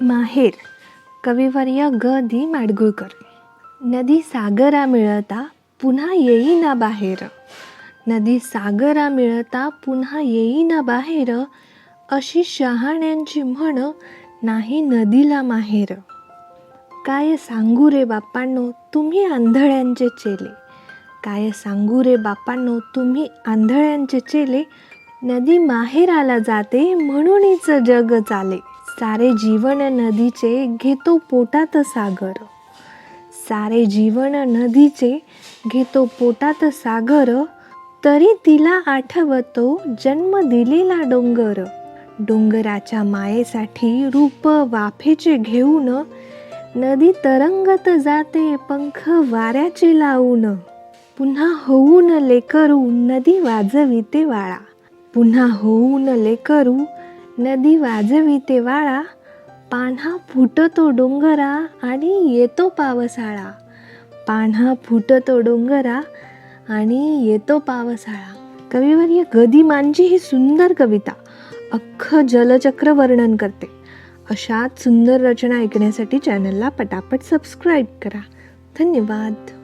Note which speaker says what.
Speaker 1: माहेर. कविवर्य ग. दी. माडगुळकर. नदी सागरा मिळता पुन्हा येईना बाहेर. नदी सागरा मिळता पुन्हा येईना बाहेर. अशी शहाण्यांची म्हण नाही नदीला माहेर. काय सांगू रे बापांनो तुम्ही आंधळ्यांचे चेले. काय सांगू रे बापांनो तुम्ही आंधळ्यांचे चेले. नदी माहेराला जाते म्हणूनच जग चाले. सारे जीवन नदीचे घेतो पोटात सागर. सारे जीवन नदीचे घेतो पोटात सागर तरी तिला आठवतो जन्म दिलेला डोंगर. डोंगराच्या मायेसाठी रूप वाफेचे घेऊन नदी तरंगत जाते पंख वाऱ्याचे लावून. पुन्हा होऊन लेकरू नदी वाजविते वाळा. पुन्हा होऊन लेकरू नदी वाजविते वाळा पान्हा फुटतो डोंगरा आणि येतो पावसाळा. पान्हा फुटतो डोंगरा आणि येतो पावसाळा. कविवर्य गदिमांची ही सुंदर कविता अख्खं जलचक्र वर्णन करते. अशाच सुंदर रचना ऐकण्यासाठी चॅनलला पटापट सबस्क्राईब करा. धन्यवाद.